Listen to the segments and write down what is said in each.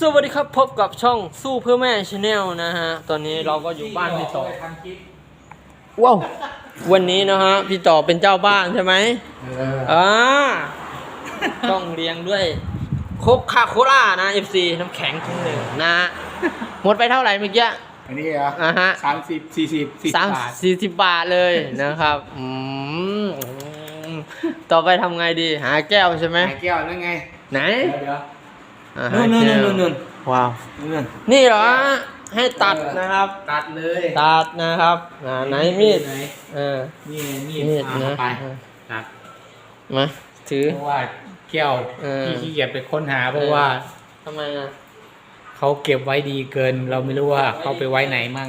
สวัสดีครับพบกับช่องสู้เพื่อแม่ชาแนลนะฮะ ตอนนี้เราก็อยู่บ้านพี่ต่อทำคลิปว้าววันนี้นะฮะพี่ต่อเป็นเจ้าบ้านใช่ไหมเอออ่าต้องเลี้ยงด้วยโคกคาโคล่านะ FC น้ำแข็งถุงหนึ่งนะฮะหมดไปเท่าไหร่เมื่อกี้อันนี้เหรออ่าฮะสามสิบสี่สิบสี่สิสามบบาทสี่สิบบาทเลยนะครับอืมต่อไปทำไงดี หาแก้วใช่ไหมหายแก้วนั่นไง ไหนเดี๋ยวเดี๋ยว อ่านู่หานนู่นแก้วนู่นนู่น ว้าวนู่นนี่เหรอให้ตัดนะครับ ตัดเลยตัดนะครับอ่าไหนมีด ไหนเออ นี่มีมีดเอานะไปเออ ตัดมาถือ เพราะว่าแก้วเออ ที่ขี้เกียจไปค้นหา เพราะว่าทำไมอะเขาเก็บไว้ดีเกิน เราไม่รู้ว่าเขาไปไว้ไหนมั่ง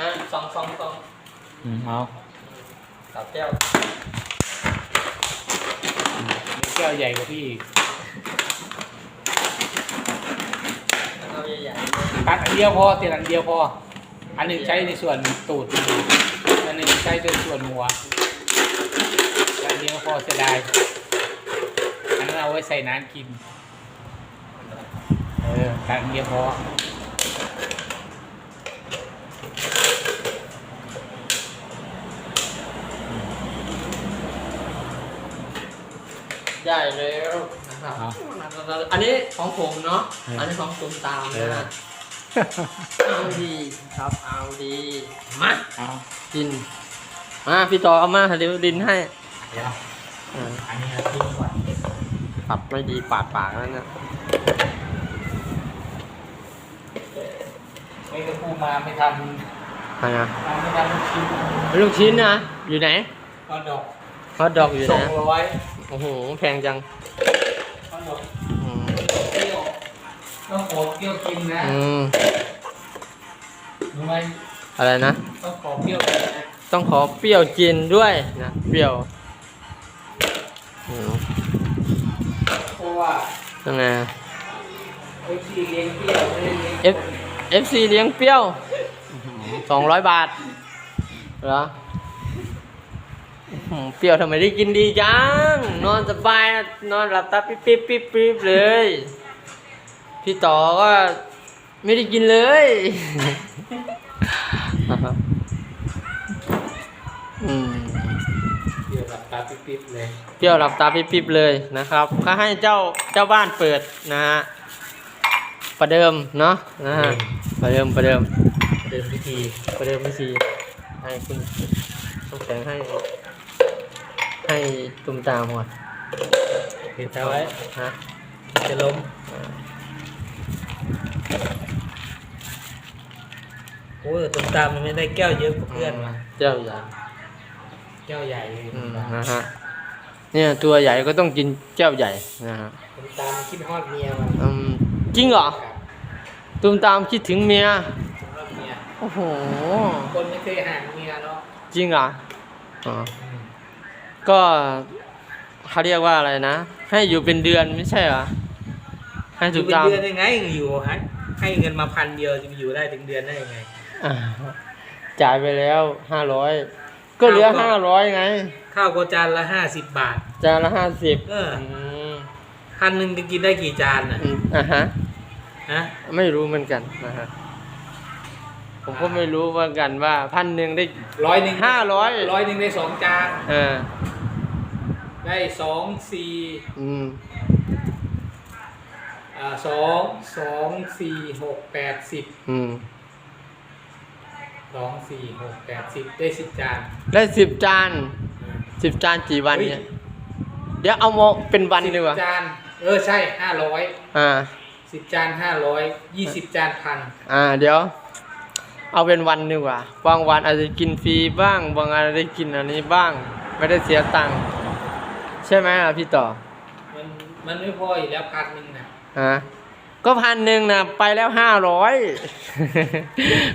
อะสองสองสองอืมเอาตัดแก้วมีแก้วใหญ่กว่าพี่เอาใหญ่ ตัดอันเดียวพอเตียนอันเดียวพอ อันหนึ่งใช้ในส่วนตูด อันหนึ่งใช้ในส่วนหัว อันเดียวพอเสียดาย อันนั้นเอาไว้ใส่น้ำกิน เออตัดอันเดียวพอๆใหญ่แล้ว ครับเอา อันนี้ของผมเนาะ อันนี้ของตุมตามนะฮะเอาดีครับเอาดีมาเอากินมาพี่ต่อเอามาเดี๋ยวดินให้เดี๋ยวอ่าอันนี้เราทิ้งก่อนปัดไม่ดีปาดปากแล้วนะไม่กระพูมาไม่ทอะไรนะำมาไม่ทำลูกชิ้นลูกชิ้นนะอยู่ไหนก็ดอกฮอทดอกอยู่ไหส่นงร้อยโอ้โหแพงจัง ก็ดอกอืมเปรี้ยวต้องขอเปรี้ยวกินนะอืมรู้ไหมอะไรนะ ต้องขอเปรี้ยวกินนะต้องขอเปรี้ยวกินด้วยนะเปรี้ยวอืมเพราะว่ายังไง ไอ้ที่เลี้ยงเปรี้ยวไม่ได้เลี้ยงเอฟเอฟซีเลี้ยงเปรี้ยวสองร้อยบาทเหรออื้อหือ เปรี้ยวทำไมได้กินดีจัง นอนสบายนะนอนหลับตาปิ๊บปิ๊บปิ๊บปิ๊บเลย พี่ต่อก็ไม่ได้กินเลยอืมเปรี้ยวหลับตาปิ๊บๆเลยเปรี้ยวหลับตาปิ๊บๆเลยนะครับก็ให้เจ้าเจ้าบ้านเปิดนะฮะประเดิมเนาะนะฮะประเดิมประเดิมเดินพิธีประเดิมวิธีให้คุณต้องแสงให้ ให้ตุ้มตามก่อนเห็นเอาไว้ฮะจะล้มโอ้ยตุ้มตามมันไม่ได้แก้วเยอะกว่าเพื่อนมาเจ้าใหญ่แก้วใหญ่เลยอืตุ้มมตามนะฮะเนี่ยตัวใหญ่ก็ต้องกินเจ้าใหญ่นะฮะตุ้มตามมันคิดฮอดเมียมันอืมจริงเหรอตุ้มตามคิดถึงเมียคิดฮอดเมียโอ้โห คนไม่เคยห่างเมียเนาะ จริงเหรออ๋อ ก็เขาเรียกว่าอะไรนะ ให้อยู่เป็นเดือนไม่ใช่เหรอ ให้อถูยู่กเป็นตามเดือนยังไงอยู่ให้ให้เงินมาพันเดียวจะอยู่ได้ถึงเดือนได้ยังไง อ่าจ่ายไปแล้วห้าร้อยก็เหลือเอาก็ห้าร้อยไง ข้าวก็จานละห้าสิบบาท จานละห้าสิบเออมพันหนึ่งจะกินได้กี่จานน่ะอืมอะฮะ ฮะไม่รู้เหมือนกันนะฮะ ผมก็ไม่รู้เหมือนกันว่าพันหนึ่งได้ ร้อยหนึ่งห้าร้อย ร้อยหนึ่งได้สองจาน เออ ได้สองสี่อืมอ่าสองสองสี่หกแปดสิบอืมสองสี่หกแปดสิบได้สิบจานได้สิบจานสิบจานกี่วันเนี่ย เดี๋ยวเอาโมเป็นวันดีกว่าสิบจาน เออใช่ห้าร้อยอ่าสิบจานห้าร้อยยี่สิบจานพันอ่า เดี๋ยว เอาเป็นวันดีกว่า บางวันอาจจะกินฟรีบ้าง บางวันอาจจะกินอันนี้บ้าง ไม่ได้เสียตังค์ ใช่ไหมอะพี่ต่อมันมันไม่พออยู่แล้วพันหนึ่งนะฮะก็พันหนึ่งนะไปแล้วห้าร้อย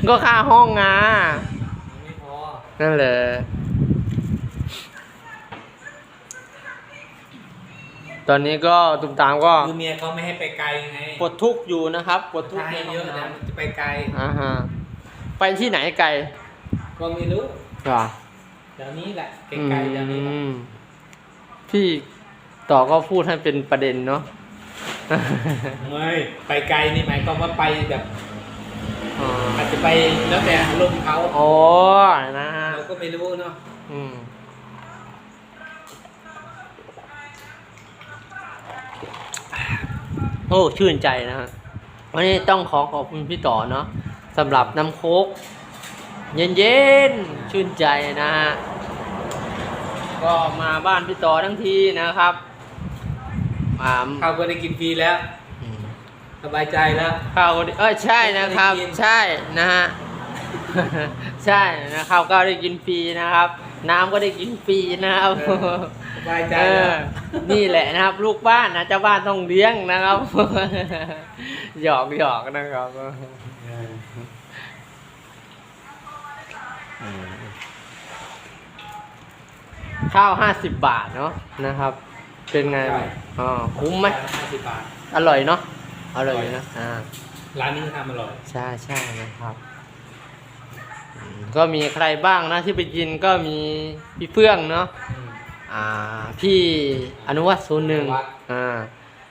ก็ค่าห้องงามันไม่พอนั่นแหละตอนนี้ก็ตุ้มตามก็คือเมียเขาไม่ให้ไปไกลไงปวดทุกข์อยู่นะครับปวดทุกถ้าข์ให้เยอะในห้นะงมันจะไปไกลอ่าฮะไปที่ไหนไกลก็ไม่รู้เหรอแถวนี้แหละไกลๆแถวนี้แหละ อืม พี่ต่อก็พูดให้เป็นประเด็นเนาะไม่ไปไกลนี่หมายความว่าไปแบบอ๋ออาจจะไปแล้วแต่อารมณ์เขาโอ้นะฮะเราก็ไม่รู้เนาะอืมโอ้ชื่นใจนะฮะวันนี้ต้องขอขอบคุณพี่ต่อเนาะสำหรับน้ำโคกเย็นๆ ชื่นใจนะฮะ ก็มาบ้านพี่ต่อทั้งทีนะครับอ่าเขาก็ได้กินฟรีแล้วอืมสบายใจแล้ว ข้าวก็ได้เออใช่นะครับได้กินใช่นะฮะ ใช่นะครับก็ได้กินฟรีนะครับ น้ำก็ได้กินฟรีนะครับเออสบายใจเอแล้วอนี่แหละนะครับ ลูกบ้านนะเจ้าบ้านต้องเลี้ยงนะครับ หยอกหยอกนะครับ ข้าวห้าสิบบาทเนาะนะครับ เป็นไงอ๋อคุ้มไหมห้าสิบบาท อร่อยเนาะอร่อยอยู่นะอ่า ร้านนี้ทำอร่อย ใช่ใช่นะครับอืมก็มีใครบ้างนะที่ไปกินก็มีพี่เฟื่องเนาะอืมอ่า พี่อนุวัตศูนย์หนึ่งอนุวัฒน์ อ่า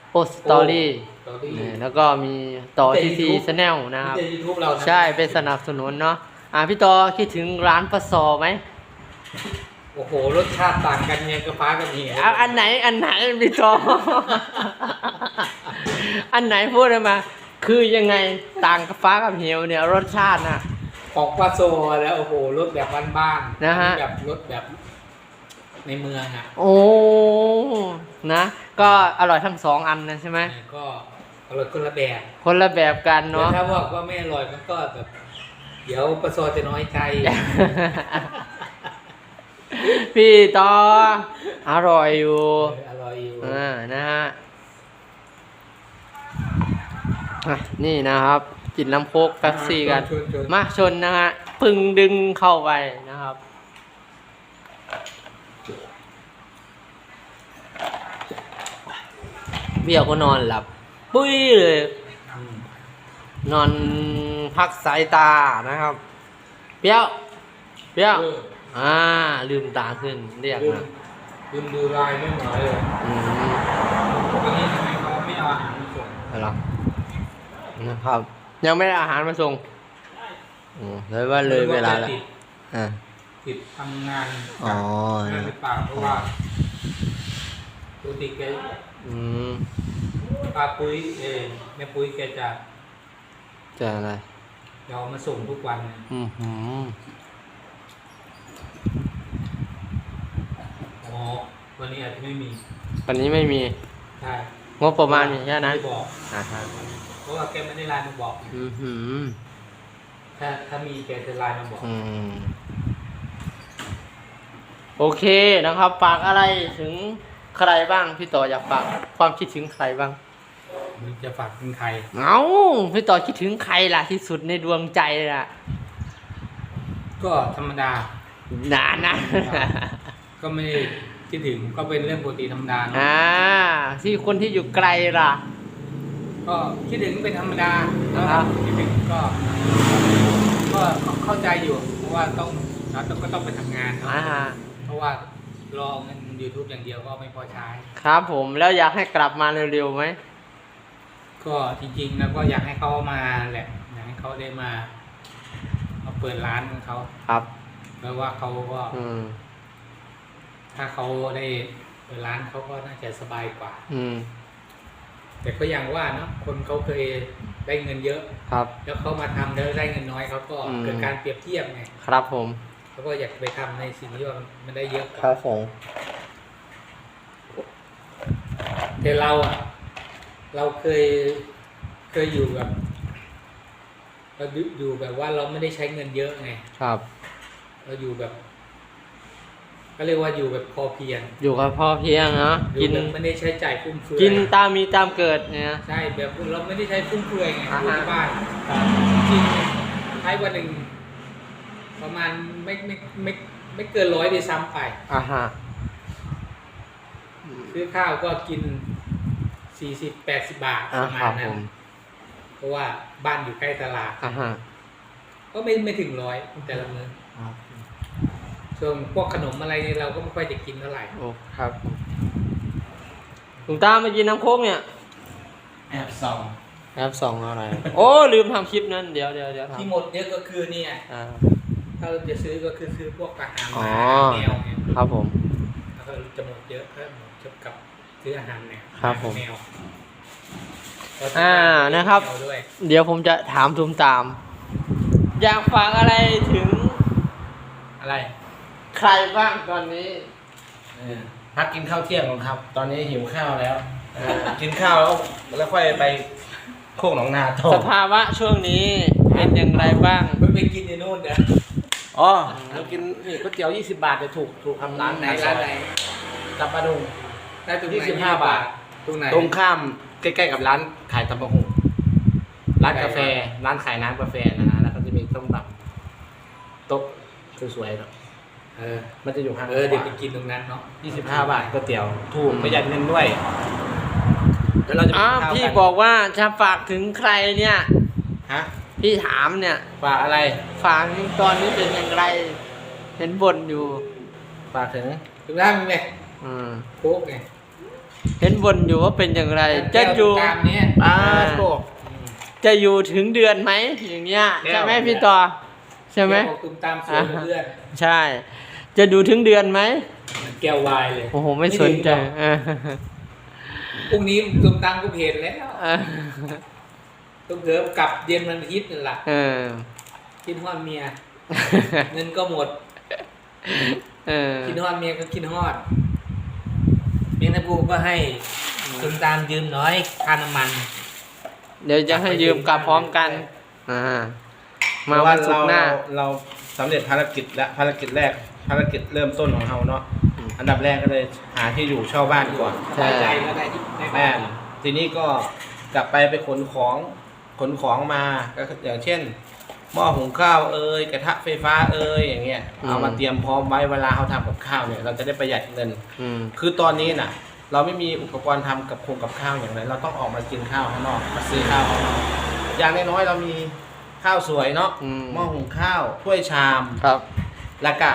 โพสตอรี่ตอรี่ แล้วก็มีต่อแต่ทีซี YouTube ชแนลนะครับ ที่ยูทูบเรานะใช่เป็นสนับสนุนเนาะอ่าพี่ต่อคิดถึงร้านปลาซอไหม โอ้โห รสชาติต่างกันไงกระฟ้ากับเหวเอาอันไหนอันไหนพี่ต่ออันไหนพูดมา คือยังไงต่างกับฟ้ากับเหวเนี่ยรสชาติน่ะของปลาโซแล้วโอ้โหรสแบบบ้านๆนะฮะแบบรสแบบในเมืองอะ โอ้นะ ก็อร่อยทั้งสองอันนะใช่ไหมก็อร่อยคนละแบบ คนละแบบกันแต่เนาะถ้าบอกว่าไม่อร่อยมันก็แบบ เดี๋ยวปลาโซจะน้อยใจ พี่ต่ออร่อยอยู่เอออร่อยอยู่อ่านะฮะอะนี่นะครับ กินน้ำโคกแป๊บซี่กันชวนชวนมาชนนะฮะพึ่งดึงเข้าไปนะครับเบี้ยวก็นอนหลับ ปุ้ยเลยอืมนอนพักสายตานะครับเปรี้ยวเปรี้ยวเอออ่า ลืมตาขึ้นเรียกลืมนะลืมดูลายไม่เหมือนเลยอืมวันนี้ทำไมเขาไม่เอาอาหารมาส่งอะไรนะครับ ยังไม่ได้อาหารมาส่งอืมเลยว่าเลยเวลาแล้วติดอ่า ติดทำงานอ๋อนั่นหรือเปล่าเพราะว่าปกติแกอืมปาปุ้ยเออแม่ปุ้ยแกจะจะอะไรเอามาส่งทุกวัน อืมหืม อ๋อ วันนี้อาจจะไม่มีวันนี้ไม่มีใช่งบประมาณมีแค่นั้นไม่บอกอ่าฮะเพราะว่าแกไม่ได้ไลน์มาบอกอืมหืมถ้าถ้ามีแกจะไลน์มาบอกอืมโอเคนะครับฝากอะไรถึงใครบ้างพี่ต่ออยากฝากความคิดถึงใครบ้างมันจะฝากถึงใครเอาพี่ต่อคิดถึงใครล่ะที่สุดในดวงใจล่ะ ก็ธรรมดา นานนะ ก็ไม่ได้ คิดถึงก็เป็นเรื่องปกติธรรมดาเนอะอ่าที่คนที่อยู่ไกลล่ะ ก็คิดถึงเป็นธรรมดาอ่าแล้วคิดถึงก็ ก็เข้าใจอยู่เพราะว่าต้องเราต้องก็ต้องไปทำงานเนาะอ่าฮะเพราะว่ารอเงิน YouTube อย่างเดียวก็ไม่พอใช้ ครับผมแล้วอยากให้กลับมาเร็วๆไหมก็จริงๆแล้วก็อยากให้เขามาแหละอยากให้เขาได้มามาเปิดร้านของเขาครับ เพราะว่าเขาก็อืม ถ้าเขาได้เปิดร้านเขาก็น่าจะสบายกว่า อืม แต่ก็อย่างว่าเนาะคนเขาเคยได้เงินเยอะ ครับ แล้วเขามาทำแล้วได้เงินน้อยเขาก็อืม เกิดการเปรียบเทียบไงครับผม เขาก็อยากไปทำในสิ่งที่ว่ามันได้เยอะกครัว่าบผม แต่เราอะ เราเคยเคยอยู่แบบเราอยู่แบบว่าเราไม่ได้ใช้เงินเยอะไง ครับ เราอยู่แบบ ก็เรียกว่าอยู่แบบพอเพียงอยู่กับพ่อเพียงนะอยู่กินแบบไม่ได้ใช้จ่ายฟุ่มเฟือยกินตามมีตามเกิดเนี่ย ใช่แบบเราไม่ได้ใช้ฟุ่มเฟือยไงอ่าอยู่ฮะ ที่บ้านจริงๆใช้วันหนึ่งประมาณไม่ไม่ไม่ไม่เกินร้อยด้วยซ้ำไป อ่าฮะซื้อข้าวก็กินสี่สิบแปดสิบบาทอ่าประมาครัณบนั้ผนมเพราะว่าบ้านอยู่ใกล้ตลาด อ่าฮะก็ไม่ไม่ถึงร้อยแต่ละมื้อครับ ส่วนพวกขนมอะไรนี่เราก็ไม่ค่อยจะกินเท่าไหร่โอ้ครับลุงตามากินน้ำโคกเนี่ยแอบส่องแอปสองอะไร โอ้ลืมทำคลิปนั้นเดี๋ยวเดี๋ยวเดี๋ยวทที่หมดเยอะก็คือเนี่ยำอ่า ถ้าเราจะซื้อก็คือซื้อพวกอาหารอ๋อแมวเนี่ยครับผม แล้วก็จะหมดเยอะก็หมดเกี่ยวกับซื้ออาหารแมวครับผมแมวอ่านะครับ แมวด้วยเดี๋ยวผมจะถามทุมตาม อยากฝากอะไรถึงอะไร ใครบ้างตอนนี้ เออพักกินข้าวเที่ยงก่อนครับ ตอนนี้หิวข้าวแล้วเออกินข้าวแล้วแล้วค่อยไปโคกหนองนาต่อสภาวะช่วงนี้เป็นอย่างไรบ้างมันไปกินในนู่นเด้ออ๋อเรากินนี่ก๋วยเตี๋ยว 20 บาทจะถูกถูกครับร้านไหนไหนร้านไหนตับปลาดุง ได้ตรงไหนยี่สิบห้าบาท ตรงไหนตรงข้ามใกล้ๆกับร้านขายตำบะหุงร้านกาแฟ ร้านขายน้ำกาแฟนะนะแล้วก็จะมีต้มตำโต๊ะสวยๆเนาะ เออ มันจะอยู่ข้างเออเดี๋ยวไปกินตรงนั้นเนาะยี่สิบห้าบาทก๋วยเตี๋ยว ถูกประหยัดเงินด้วยเดี๋ยวเราจะไปอ้าวกินข้าวพี่กันบอกว่าจะฝากถึงใครเนี่ย ฮะพี่ถามเนี่ย ฝากอะไรฝากถึงตอนนี้เป็นอย่างไร เห็นบ่นอยู่ฝากถึงตรงนั้นมีไหมอืมโค้กไงเห็นบ่นอยู่ว่าเป็นอย่างไร จะแก้วอยู่ตรงกลางเนี้ยป้าอ่าโตจะอยู่ถึงเดือนไหมอย่างเงี้ยแก้ว ใช่ไหมพี่ต่อ ใช่ไหมแก้วตุ้มตามสวยเพื่อนใช่ จะดูถึงเดือนไหมแก้ววายเลยโอ้โหไม่สนใจถึงหรอกเออพรุ่งนี้ตุ้มตามก็เห็นแล้วเออตุ้มเถอะกลับเย็นวันอาทิตย์นั่นแหละเออกินฮอดเมีย เงินก็หมด เออกินฮอดเมียก็กินฮอดเมียนภูก็ให้ตุ้มตามยืมน้อยค่าน้ำมัน เดี๋ยวจะให้ยืมกลับพร้อมกัน อ่า มาวันศุกร์หน้าเรเราสำเร็จภารกิจและภารกิจแรกภารกิจเริ่มต้นของเราเนาะอืม อันดับแรกก็เลยหาที่อยู่เช่าบ้านก่อนใช่ได้ใจแล้วได้ที่ได้แม่บ้านทีนี้ก็กลับไปไปขนของขนของมาก็อย่างเช่น หม้อหุงข้าวเอ่ยกระทะไฟฟ้าเอ่ยอย่างเงี้ยอืม เอามาเตรียมพร้อมไว้เวลาเขาทำกับข้าวเนี่ย เราจะได้ประหยัดเงิน อืม คือตอนนี้น่ะ เราไม่มีอุปกรณ์ทำกับคงกับข้าวอย่างไรเราต้องออกมากินข้าวข้างนอกมาซื้อข้าวข้างนอกอย่างน้อยๆเรามี ข้าวสวยเนาะอืม หม้อหุงข้าวถ้วยชาม ครับ แล้วก็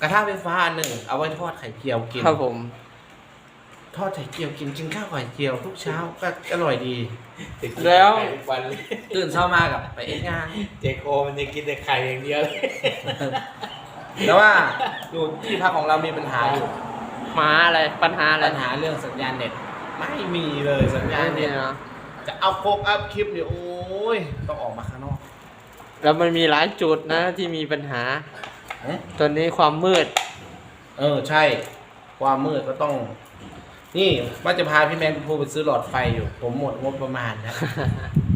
กระทะไฟฟ้าอันหนึ่งเอาไว้ทอดไข่เจียวกิน ครับผม ทอดไข่เจียวกินกินข้าวไข่เจียวทุกเช้าก็อร่อยดี แล้วทุกวันเลยตื่นเช้ามากับไปเอ็กงาน เจโคมันจะกินแต่ไข่อย่างเดียวเลยแต่ว่าอยู่ที่พักของเรามีปัญหาอยู่หมาอะไรปัญหาอะไรปัญหาเรื่องสัญญาณเน็ตไม่มีเลยสัญญาณไม่มีเน็ตเนาะจะเอาโคกอัพคลิปเนี่ยโอ้ยต้ แล้วมันมีหลายจุดนะที่มีปัญหา หึตอนนี้ความมืด เออใช่ ความมืดก็ต้อง นี่ว่าจะพาพี่แมนพูไปซื้อหลอดไฟอยู่ ผมหมดงบประมาณแล้ว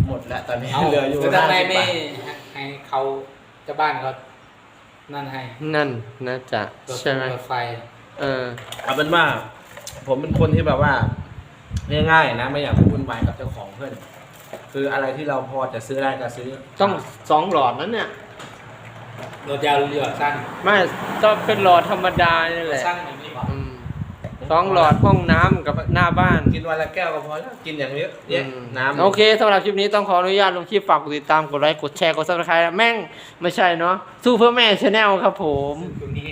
หมดแล้วตอนนี้เอาเหลืออยู่แล้วทำไม50ไม่บาทให้เขาเจะบ้านเขานั่นให้นั่นน่าจะใช่ไหมรถไฟเออ เอาเป็นว่า ผมเป็นคนที่แบบว่าง่ายๆนะ ไม่อยากวุ่นวายกับเจ้าของเพื่อน คืออะไรที่เราพอจะซื้อได้ก็ซื้อต้องสองหลอดนั้นเนี่ย รถยาวหรือรถสั้นไม่ต้องเป็นหลอดธรรมดานี่แหละสั้นแบบนี้หรออืมสองหลอดห้องน้ำกับหน้าบ้านกินวันละแก้วก็พอแล้วกินอย่างเยอะแยะอืมน้ำโอเคสำหรับคลิปนี้ต้องขออนุญาตลงคลิปฝากกดติดตามกดไลค์กดแชร์กดซับสไครต์แม่งไม่ใช่เนาะสู้เพื่อแม่ชาแนลครับผม ตรงนี้